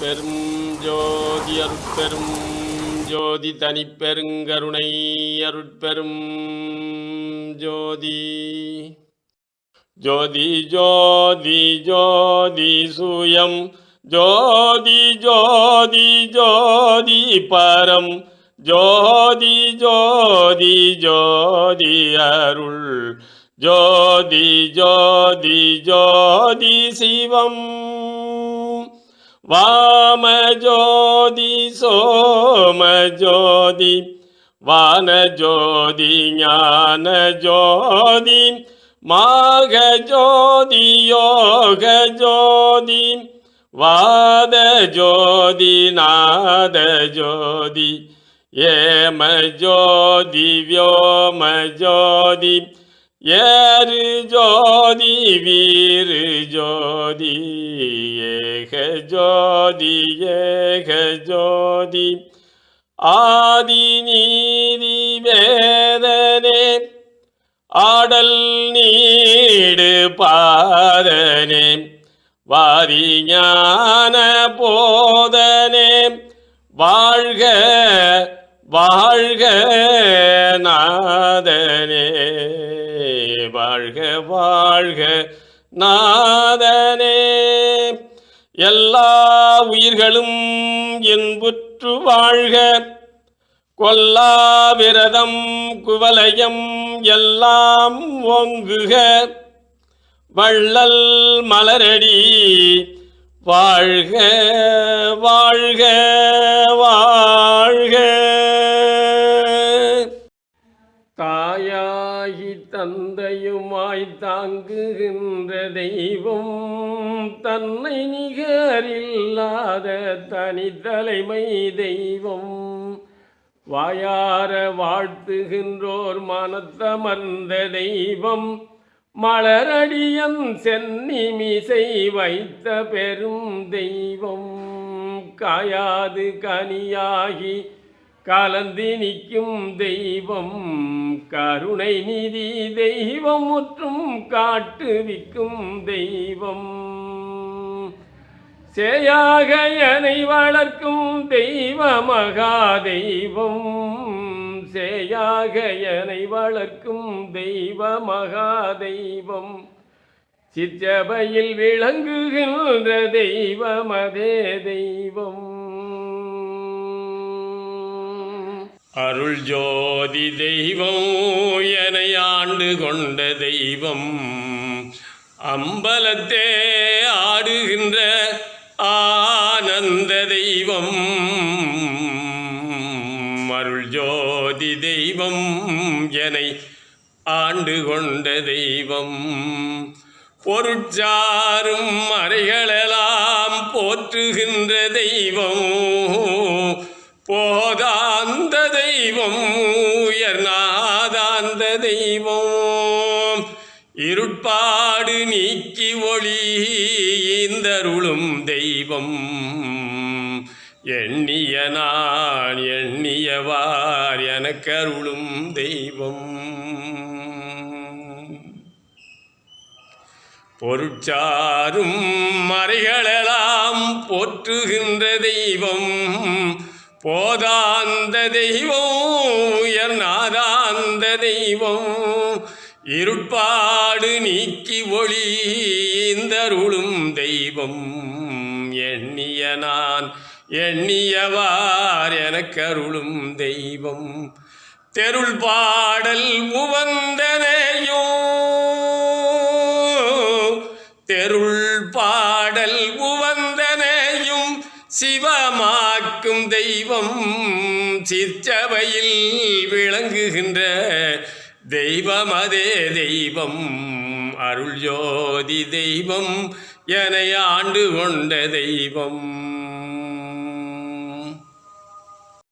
பெரும் ஜோதி அருட்பெரும் ஜோதி தனிப்பெருங்கருணை அருட்பெரும் ஜோதி. ஜோதி ஜோதி ஜோதி சுயம். ஜோதி ஜோதி ஜோதி பரம். ஜோதி ஜோதி ஜோதி அருள். ஜோதி ஜோதி ஜோதி சிவம். வாம ஜோதி சோம ஜோதி வான ஜோதி ஞான ஜோதி மாக ஜோதி யோக ஜோதி வாத ஜோதி நாத ஜோதி ஏம ஜோதி வியோம ஜோதி ஏறு ஜோதி வீரு ஜோதி ஏ ஏக ஜோதி ஏக ஜோதி. ஆதி நீதி வேதனே ஆடல் நீடு பாதனே. வாரி ஞான போதனே வாழ்க வாழ்க நாதனே. வாழ்க வாழ்க நாதனே. எல்லா உயிர்களும் என்புற்று வாழ்க. கொல்லா விரதம் குவலயம் எல்லாம் ஒங்குக வள்ளல் மலரடி வாழ்க வாழ்க. தாயாகி தந்தையுமாய் தாங்குகின்ற தெய்வம் தன்னை நிகரில்லாத தனித்தலைமை தெய்வம். வாயார வாழ்த்துகின்றோர் மனத்தமர்ந்த தெய்வம். மலரடியன் சென்னிமிசை வைத்த பெரும் தெய்வம். காயாது கனியாகி கலந்து நிற்கும் தெய்வம் கருணை நிதி தெய்வம் முற்றும் காட்டுவிக்கும் தெய்வம். சேயாக எனை வளர்க்கும் தெய்வ மகா தெய்வம் சேயாக எனை வளர்க்கும் தெய்வ மகா தெய்வம் சிற்றபையில் விளங்குகின்ற தெய்வமதே தெய்வம். அருள் ஜோதி தெய்வம் என ஆண்டு கொண்ட தெய்வம். அம்பலத்தே ஆடுகின்ற ஆனந்த தெய்வம். அருள் ஜோதி தெய்வம் என ஆண்டு கொண்ட தெய்வம். பொருட்சாரும் மறைகளெல்லாம் போற்றுகின்ற தெய்வம். போத தெய்வம் உயர்நாதாந்த தெய்வம். இருட்பாடு நீக்கி ஒளி இந்தருளும் தெய்வம். எண்ணிய நான் எண்ணியவார் எனக்கருளும் தெய்வம். பொருட்சாரும் மறைகளெல்லாம் போற்றுகின்ற தெய்வம். போதாந்த தெய்வம் உயர்நாதாந்த தெய்வம். இருட்பாடு நீக்கி ஒளி இந்தருளும் தெய்வம். எண்ணிய நான் எண்ணியவார் எனக்கருளும் தெய்வம். தெருள் பாடல் உவந்தனையோ தெருள் பாடல் உவந்தனையும் சிவமா காக்கும் தெய்வம் சிற்றவையில் விளங்குகின்ற தெய்வம் அதே தெய்வம் அருள் ஜோதி தெய்வம் என ஆண்டு கொண்ட தெய்வம்.